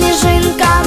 сніжинка.